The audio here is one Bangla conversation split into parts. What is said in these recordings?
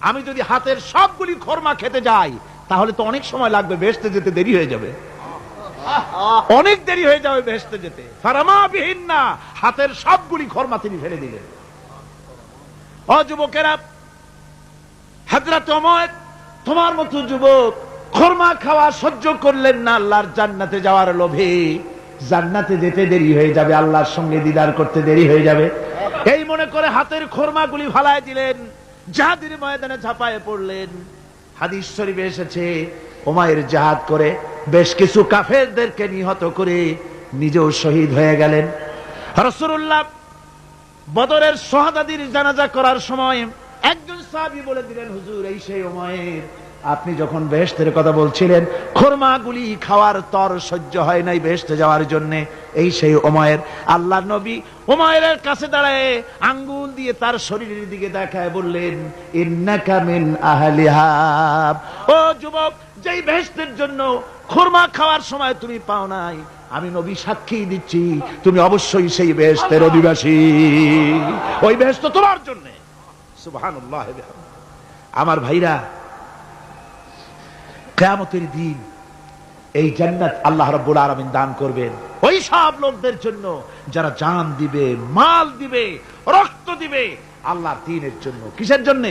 আমি যদি হাতের সবগুলি খরমা খেতে যাই, তাহলে তো অনেক সময় লাগবে বেসতে যেতে দেরি হয়ে যাবে। অনেক দেরি হয়ে যাবে বেসতে যেতে। ফারামা বিহীন না হাতের সবগুলি খরমা তিনি ফেলে দিলেন। ও যুবকেরা তোমার তোমার মতো যুবক খরমা খাওয়া সহ্য করলেন না, আল্লাহর জান্নাতে যাওয়ার লোভে। জান্নাতে যেতে দেরি হয়ে যাবে, আল্লাহর সঙ্গে দিদার করতে দেরি হয়ে যাবে। এই মনে করে হাতের খরমাগুলি ফালায় দিলেন। জাহাদির ময়দানে ঝাঁপায় পড়লেন। হাদিস শরীফে এসেছে ওমায়ের জাহাদ করে বেশ কিছু কাফেরদেরকে নিহত করে নিজেও শহীদ হয়ে গেলেন। রসুল্লাহ বদরের সহদাদির জানাজা করার সময় একজন সাহাবি বলে দিলেন, হুজুর, এই সেই সময়ের আপনি যখন বেহেস্তের কথা বলছিলেন খোরমাগুলি খাওয়ার তর সহ্য হয় নাই বেহেস্তে যাওয়ার জন্য। এই সেই ওমায়ের আল্লাহ নবী ওমায়ের কাছে দাঁড়ায় আঙ্গুল দিয়ে তার শরীরের দিকে দেখায় বললেন ইন্নাকা মিন আহলিহাব ও যুবক যেই বেহেস্তের জন্য খোরমা খাওয়ার সময় তুমি পাও নাই আমি নবী সাক্ষী দিচ্ছি তুমি অবশ্যই সেই বেহেস্তের অধিবাসী। ওই বেহেস্ত তোমার জন্য। সুবহানাল্লাহ আমার ভাইরা কেয়ামতের দিন এই জান্নাত আল্লাহ রাব্বুল আলামিন দান করবেন। ওই সব লোকদের জন্য যারা জান দিবে, মাল দিবে, রক্ত দিবে, আল্লাহর দিনের জন্য। কিসের জন্য?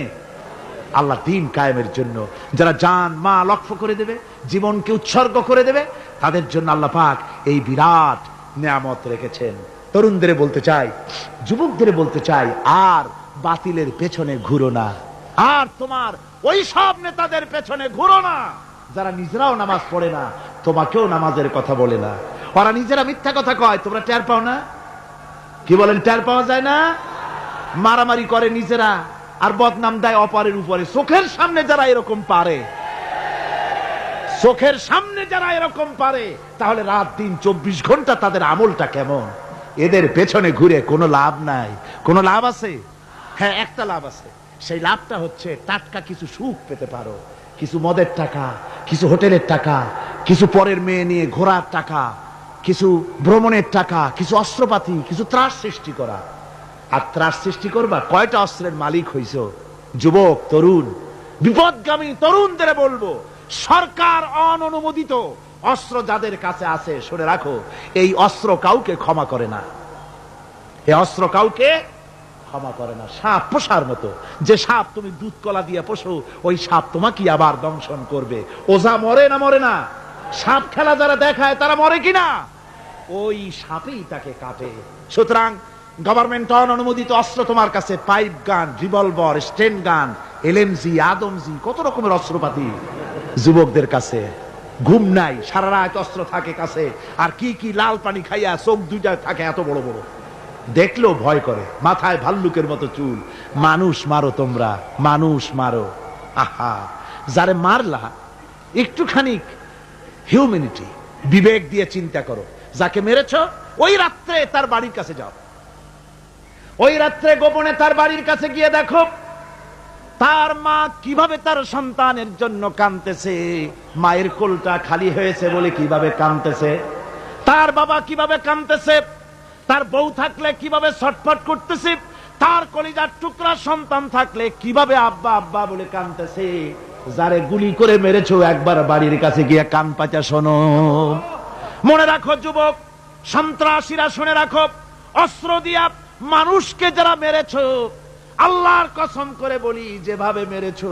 আল্লাহ দিন কায়েমের জন্য। যারা জান মা লক্ষ্য করে দেবে, জীবনকে উৎসর্গ করে দেবে, তাদের জন্য আল্লাহ পাক এই বিরাট নিয়ামত রেখেছেন। তরুণদের বলতে চাই, যুবকদের বলতে চাই, আর বাতিলের পেছনে ঘুরো না। আর তোমার ওই সব নেতাদের পেছনে ঘুরো না। যারা নিজেরাও নামাজ পড়ে না, তোমাকেও নামাজের কথা বলে না। ওরা নিজেরা মিথ্যা কথা কয়, তোমরা টের পাও না? কি বলেন, টের পাওয়া যায় না? মারামারি করে নিজেরা, আর বদনাম দেয় অপরের উপরে। চোখের সামনে যারা এরকম পারে, চোখের সামনে যারা এরকম পারে, তাহলে রাত, দিন, চব্বিশ ঘণ্টা তাদের আমলটা কেমন? এদের পেছনে ঘুরে কোনো লাভ নাই। কোনো লাভ আছে? হ্যাঁ একটা লাভ আছে। সেই লাভটা হচ্ছে টাটকা কিছু সুখ পেতে পারো। কিছু মদের টাকা, কিছু হোটেলের টাকা, কিছু পরের মেয়ে নিয়ে ঘোরার টাকা, কিছু ভ্রমণের টাকা, কিছু অস্ত্রপাতি, কিছু ত্রাস সৃষ্টি করা। আর ত্রাস সৃষ্টি করবা, কয়টা অস্ত্রের মালিক হইছ? যুবক, তরুণ, বিপদগামী তরুণদের বলব, সরকার অননুমোদিত, অস্ত্র যাদের কাছে আছে, শুনে রাখো, এই অস্ত্র কাউকে ক্ষমা করে না। এই অস্ত্র কাউকে ক্ষমা করে না। সাপ পোষার মতো। যে সাপ তুমি দুধ কলা দিয়ে পোষো, ওই সাপ তোমাকে আবার দংশন করবে। ওঝা মরে না মরে না। সাপ খেলা যারা দেখায়, তারা মরে কিনা? ওই সাপেই তাকে কাটে সুতরাং গভর্নমেন্ট অনুমোদিত অস্ত্র তোমার কাছে পাইপ গান রিভলভার স্টেন গান এলএমজি আদমজি কত রকমের অস্ত্রপাতি যুবকদের কাছে। ঘুম নাই, সারা রাত অস্ত্র থাকে কাছে। আর কি কি লাল পানি খাইয়া চোখ দুইটা থাকে এত বড় বড়। দেখলেও ভয় করে, মাথায় ভাল্লুকের মতো চুল। মানুষ মারো তোমরা, মানুষ মারো। আহা, যারে মারলা একটুখানি হিউম্যানিটি বিবেক দিয়ে চিন্তা করো। যাকে মেরেছ, ওই রাত্রে তার বাড়ির কাছে যাও। ওই রাত্রে গোপনে তার বাড়ির কাছে গিয়ে দেখো, তার মা কীভাবে তার সন্তানের জন্য কাঁদতেছে, মায়ের কোলটা খালি হয়েছে বলে কীভাবে কাঁদতেছে, তার বাবা কীভাবে কাঁদতেছে তার বউ থাকলে কীভাবে ছটফট করতেছে? তার কলিজার টুকরা সন্তান থাকলে কীভাবে আব্বা আব্বা বলে কাঁদতেছে যারে গুলি করে মেরেছো একবার বাড়ির কাছে গিয়ে কান পাচা শোনো। মনে রাখো যুবক, সন্ত্রাসীরা শুনে রাখো, অস্ত্র দিয়া মানুষকে যারা মেরেছো, আল্লাহর কসম করে বলি, যেভাবে মেরেছো,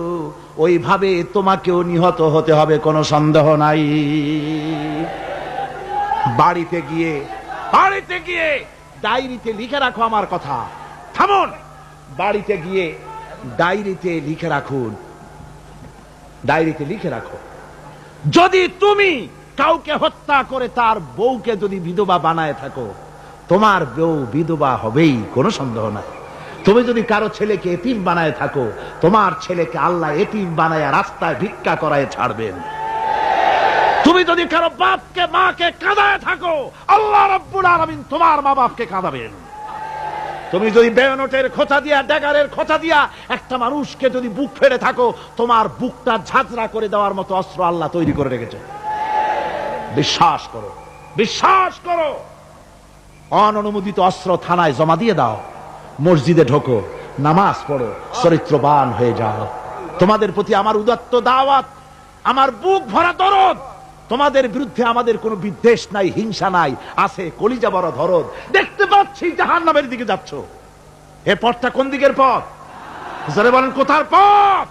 ওইভাবে তোমাকেও নিহত হতে হবে, কোনো সন্দেহ নাই। বাড়িতে গিয়ে বাড়িতে গিয়ে ডায়েরিতে লিখে রাখো আমার কথা। থামুন। বাড়িতে গিয়ে ডায়েরিতে লিখে রাখুন। ডায়েরিতে লিখে রাখো। যদি তুমি কাউকে হত্যা করে তার বউকে যদি বিধবা বানায় থাকো তোমার বউ বিধবা হবেই কোনো সন্দেহ নাই। তুমি যদি কারও ছেলেকে এতিম বানায় থাকো তোমার ছেলেকে আল্লাহ এতিম বানায় রাস্তায় ভিক্ষা করায় ছাড়বেন। তুমি যদি কারও বাপকে, মাকে কাঁদায় থাকো, আল্লাহ রব্বুল আলামিন তোমার মা বাপকে কাঁদাবেন। তুমি যদি বেয়নটের খোঁচা দিয়া, ড্যাগারের খোঁচা দিয়া একটা মানুষকে যদি বুক ফেরে থাকো, তোমার বুকটা ঝাঁঝরা করে দেওয়ার মতো অস্ত্র আল্লাহ তৈরি করে রেখেছে। বিশ্বাস করো বিশ্বাস করো। অননুমোদিত অস্ত্র থানায় জমা দিয়ে দাও, মসজিদে ঢোকো, নামাজ পড়ো, চরিত্রবান হয়ে যাও। তোমাদের প্রতি আমার উদাত্ত দাওয়াত, আমার বুক ভরা দরদ। তোমাদের বিরুদ্ধে আমাদের কোনো বিদ্বেষ নাই, হিংসা নাই, আছে কলিজা বড় ধরদ দেখতে পাচ্ছি জাহান নামের দিকে যাচ্ছ। এ পথটা কোন দিকের পথ? জোরে বলেন, কোথার পথ?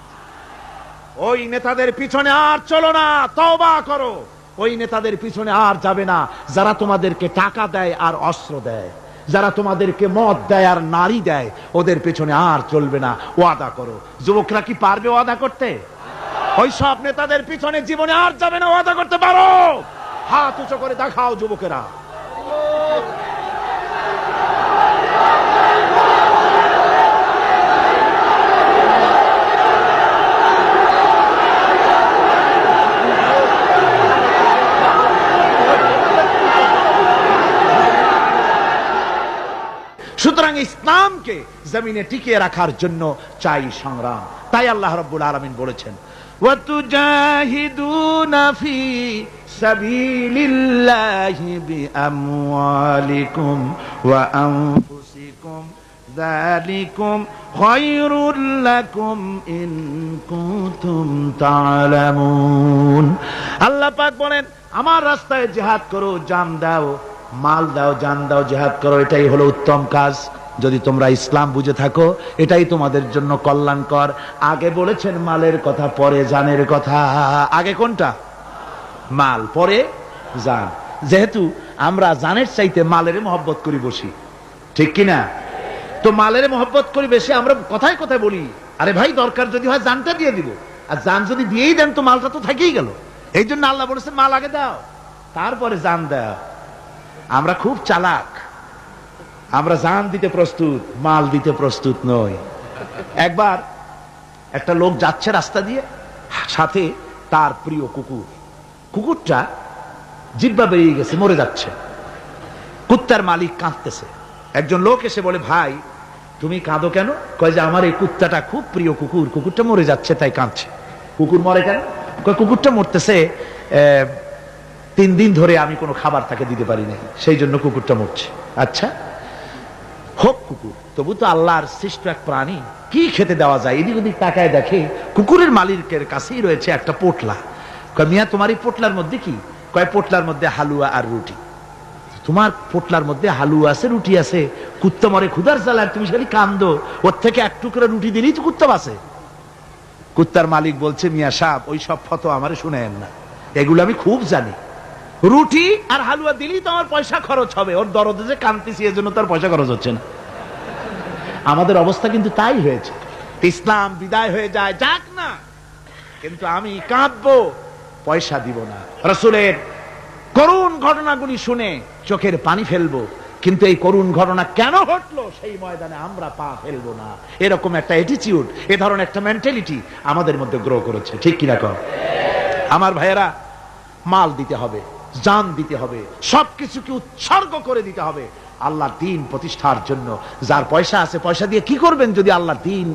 ওই নেতাদের পিছনে আর চলো না, তওবা করো। ওই নেতাদের পিছনে আর যাবে না, যারা তোমাদেরকে টাকা দেয় আর অস্ত্র দেয়। যারা তোমাদেরকে মদ দেয় আর নারী দেয়, ওদের পেছনে আর চলবে না, ওয়াদা করো। যুবকরা কি পারবে ওয়াদা করতে? ওই সব নেতাদের পিছনে জীবনে আর যাবে না, ওয়াদা করতে পারো। হাত উঁচু করে দেখাও যুবকেরা। সুতরাং ইসলামকে জমিনে টিকিয়ে রাখার জন্য চাই সংগ্রাম। তাই আল্লাহ রব্বুল আলমিন বলেছেন وتجاهدون في سبيل الله بأموالكم وأنفسكم ذلكم خير لكم إن كنتم تعلمون আল্লাহ পাক বলেন আমার রাস্তায় জেহাদ করো জান দাও মাল দাও জান দাও জেহাদ করো এটাই হলো উত্তম কাজ যদি তোমরা ইসলাম বুঝে থাকো, এটাই তোমাদের জন্য কল্যাণকর। আগে বলেছেন মালের কথা, পরে জানের কথা। আগে কোনটা? মাল, পরে জান। যেহেতু আমরা জানের চাইতে মালের মহব্বত করি বসি। ঠিক কিনা তো মালের মহব্বত করি বেশি, আমরা কথায় কথায় বলি। আরে ভাই, দরকার যদি হয় জানটা দিয়ে দিব। আর জান যদি দিয়েই দেন, তো মালটা তো থেকেই গেল। এই জন্য আল্লাহ বলেছেন, মাল আগে দাও। তারপরে জান দাও। আমরা খুব চালাক। আমরা জান দিতে প্রস্তুত, মাল দিতে প্রস্তুত নই। একবার একটা লোক যাচ্ছে রাস্তা দিয়ে, সাথে তার প্রিয় কুকুর। কুকুরটা জিব্বা বেরিয়ে গেছে, মরে যাচ্ছে। কুত্তার মালিক কাঁদতেছে। একজন লোক এসে বলে, ভাই, তুমি কাঁদো কেন? কয় যে, আমার এই কুত্তাটা খুব প্রিয় কুকুর, কুকুরটা মরে যাচ্ছে, তাই কাঁদছে। কুকুর মরে কেন? কয়, কুকুরটা মরতেছে তিন দিন ধরে আমি কোনো খাবার তাকে দিতে পারি নাই, সেই জন্য কুকুরটা মরছে। আচ্ছা হোক কুকুর। তবু তো আল্লাহর সৃষ্ট এক প্রাণী। কি খেতে দেওয়া যায়? এদিক ওদিক তাকায় দেখে কুকুরের মালিকের কাছেই রয়েছে একটা পোটলা। কয়, মিয়া, তোমার এই পোটলার মধ্যে কি? কয়, পোটলার মধ্যে হালুয়া আর রুটি। তোমার পোটলার মধ্যে হালুয়া আছে, রুটি আছে। কুত্তা মরে ক্ষুদার জ্বালার তুমি খালি কান্দো। ওর থেকে এক টুকরা রুটি দিলেই তো কুত্তা বাসে কুত্তার মালিক বলছে, মিয়া সাহ ওই সব ফটো আমারে শুনেন না। এগুলো আমি খুব জানি। রুটি আর হালুয়া দিলেই তো আমার পয়সা খরচ হবে। ওর দরদে যে কান্তিছি এজন্য তার পয়সা খরচ হচ্ছে না। আমাদের অবস্থা কিন্তু তাই হয়েছে। ইসলাম বিদায় হয়ে যায়, যাক না। কিন্তু আমি কাঁদবো, পয়সা দিব না। রসুলের করুণ ঘটনাগুলি শুনে চোখের পানি ফেলব। কিন্তু এই করুণ ঘটনা কেন ঘটলো? সেই ময়দানে আমরা পা ফেলব না। এরকম একটা অ্যাটিটিউড এ ধরনের একটা মেন্টালিটি আমাদের মধ্যে গ্রো করেছে। ঠিক কিনা কর আমার ভাইয়েরা, মাল দিতে হবে। জান দিতে হবে সব কিছুকে উৎসর্গ করে দিতে হবে। আল্লাহ দিন প্রতিষ্ঠার জন্য, যার পয়সা আছে, পয়সা দিয়ে কি করবেন যদি আল্লাহ দিন